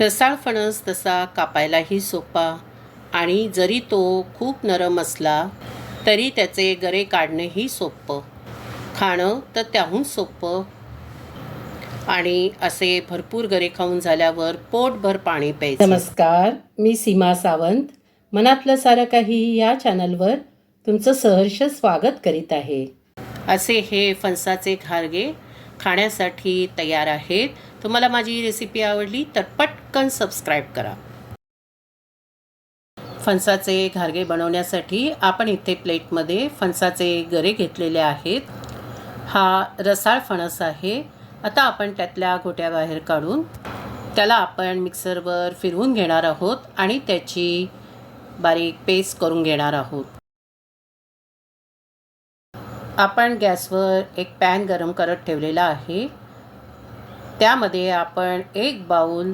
रसाळ फणस तसा कापायलाही सोपा आणि जरी तो खूप नरम असला तरी त्याचे गरे काढणंही सोपं. खाणं तर त्याहून सोपं. आणि असे भरपूर गरे खाऊन झाल्यावर पोटभर पाणी प्यायचं. नमस्कार मी सीमा सावंत. मनातलं सारं काही या चॅनलवर तुमचं सहर्ष स्वागत करीत आहे. असे हे फणसाचे घारगे खाण्यासाठी तयार आहेत. तुम्हाला माझी रेसिपी आवडली तर पटकन सबस्क्राईब करा. फणसाचे घारगे बनवण्यासाठी आपण इथे प्लेटमध्ये फणसाचे गरे घेतलेले आहेत. हा रसाळ फणस आहे. आता आपण त्यातल्या गोट्या बाहेर काढून त्याला आपण मिक्सरवर फिरवून घेणार आहोत आणि त्याची बारीक पेस्ट करून घेणार आहोत. आपण गॅसवर एक पॅन गरम करत ठेवलेला आहे. त्यामध्ये आपण एक बाऊल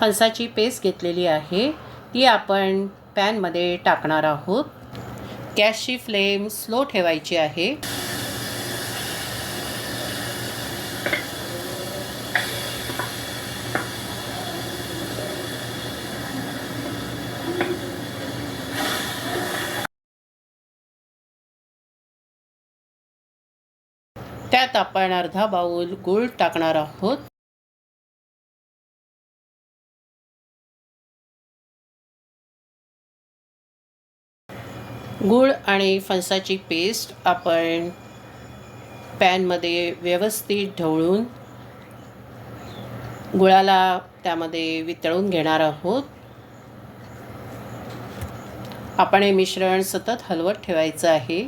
फणसाची पेस्ट घेतलेली आहे. ती आपण पॅनमध्ये टाकणार आहोत. गॅसची फ्लेम स्लो ठेवायची आहे. त्यात आपण अर्धा बाऊल गूळ टाकणार आहोत. गूळ आणि फणसाची पेस्ट आपण पॅनमध्ये व्यवस्थित ढवळून गुळाला त्यामध्ये वितळून घेणार आहोत. आपण हे मिश्रण सतत हलवत ठेवायचं आहे.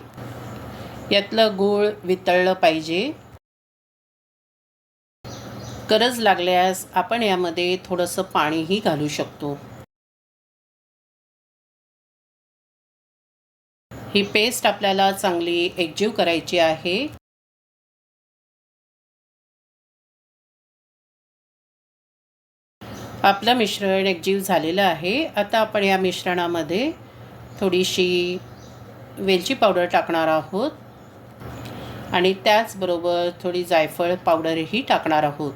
यातलं गूळ वितळलं पाहिजे. गरज लागल्यास आपण यामध्ये थोडंसं पाणीही घालू शकतो. ही पेस्ट आपल्याला चांगली एकजीव करायची आहे. आपलं मिश्रण एकजीव झालेलं आहे. आता आपण या मिश्रणामध्ये थोडीशी वेलची पावडर टाकणार आहोत. आणि त्याचबरोबर थोडी जायफळ पावडरही टाकणार आहोत.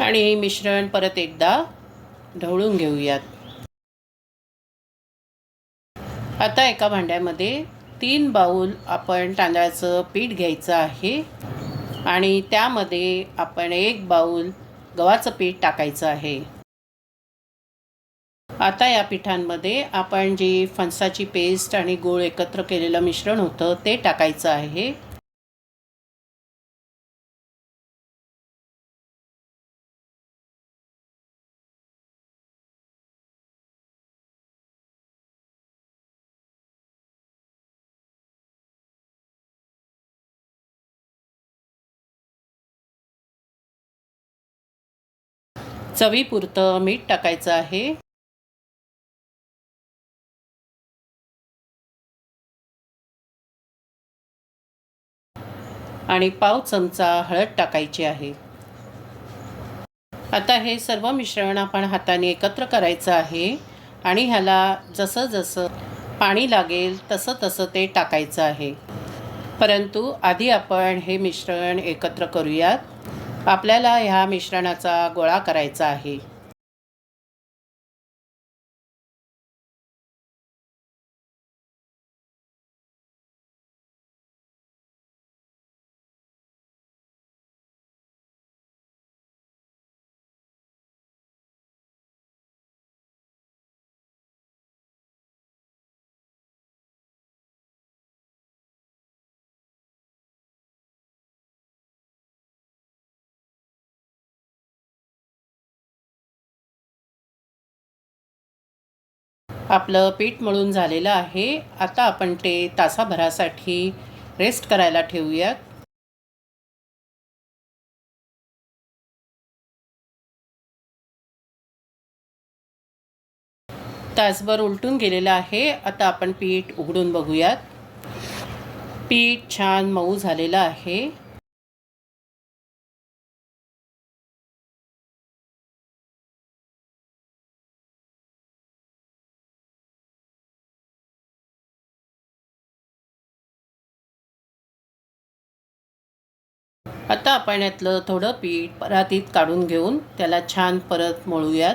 आणि मिश्रण परत एकदा ढवळून घेऊयात. आता एका भांड्यामध्ये तीन बाऊल आपण तांदळाचं पीठ घ्यायचं आहे. आणि त्यामध्ये आपण एक बाऊल गव्हाचं पीठ टाकायचं आहे. आता या पिठांमध्ये आपण जी फणसाची पेस्ट आणि गूळ एकत्र केलेलं मिश्रण होतं ते टाकायचं आहे. चवीपुरतं मीठ टाकायचं आहे. आणि पाव चमचा हळद टाकायची आहे. आता हे सर्व मिश्रण आपण हाताने एकत्र करायचं आहे आणि ह्याला जसं जसं पाणी लागेल तसं तसं ते टाकायचं आहे. परंतु आधी आपण हे मिश्रण एकत्र करूयात. आपल्याला ह्या मिश्रणाचा गोळा करायचा आहे. आपलं पीठ मळून झालेलं आहे. आता आपण ते तासाभरासाठी रेस्ट करायला ठेवूयात. तासभर उलटून गेलेलं आहे. आता आपण पीठ उघडून बघूयात. पीठ छान मऊ झालेलं आहे. आता आपण यातलं थोडं पीठ परातीत काढून घेऊन त्याला छान परत मळूयात.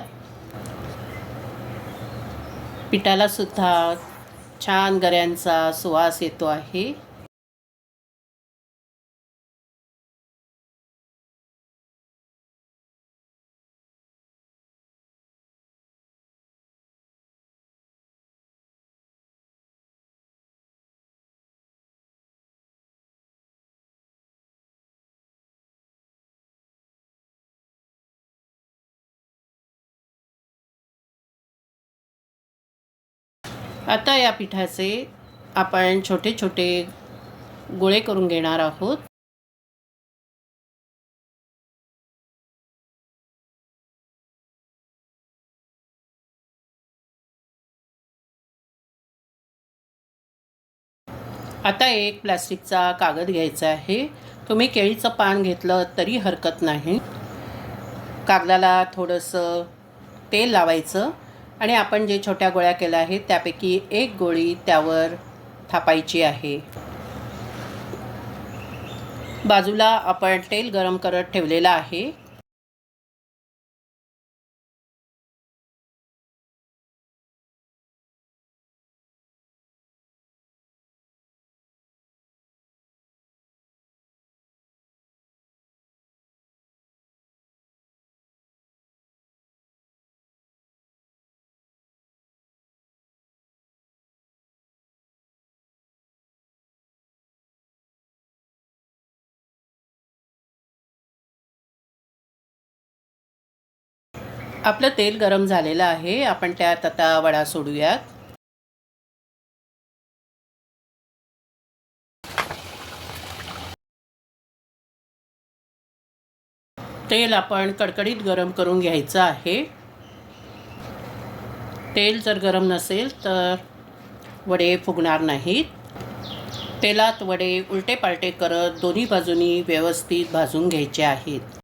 पिठाला सुद्धा छान गऱ्यांचा सुवास येतो आहे. आता या पिठाचे आपण छोटे छोटे गोळे करून घेणार आहोत. आता एक प्लास्टिकचा कागद घ्यायचा आहे. तुम्ही केळीचं पान घेतलं तरी हरकत नाही. कागदाला थोडंसं तेल लावायचं. आणि आपण जे छोट्या गोळ्या केल्या आहेत त्यापैकी एक गोळी त्यावर थापायची आहे. बाजूला आपण तेल गरम करत ठेवलेलं आहे. आपलं तेल गरम झालेलं आहे. आपण त्यात आता वडा सोडूयात. तेल आपण कडकडीत गरम करून घ्यायचं आहे. तेल जर गरम नसेल तर वडे फुगणार नाहीत. तेलात वडे उलटे पालटे करत दोन्ही बाजूनी व्यवस्थित भाजून घ्यायचे आहेत.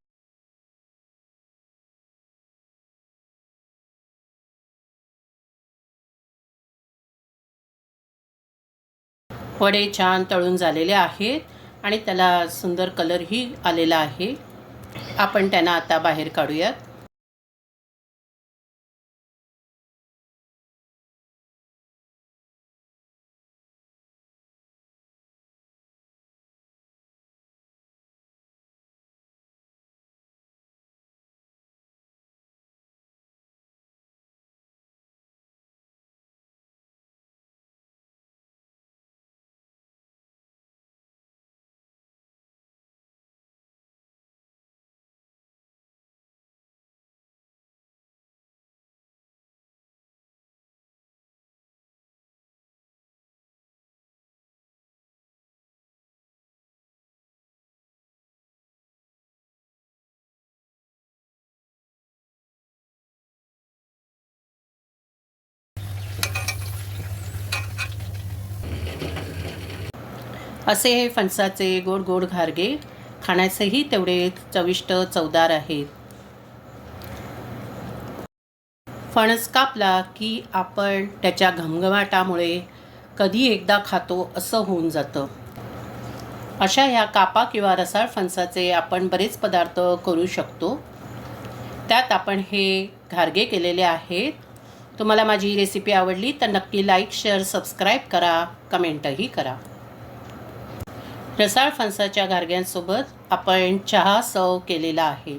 वडे छान तळून झालेले आहेत आणि त्याला सुंदर कलरही आलेला आहे. आपण त्यांना आता बाहेर काढूयात. असे हे फणसाचे गोड गोड घारगे खाण्यासही तेवढे चविष्ट चवदार आहेत. फणस कापला की आपण त्याच्या घमघमाटामुळे कधी एकदा खातो असं होऊन जातं. अशा ह्या कापा किंवा रसाळ फणसाचे आपण बरेच पदार्थ करू शकतो. त्यात आपण हे घारगे केलेले आहेत. तुम्हाला माझी रेसिपी आवडली तर नक्की लाईक शेअर सबस्क्राईब करा. कमेंटही करा. रसाळ फणसाच्या गारग्यांसोबत आपण चहा सव केलेला आहे.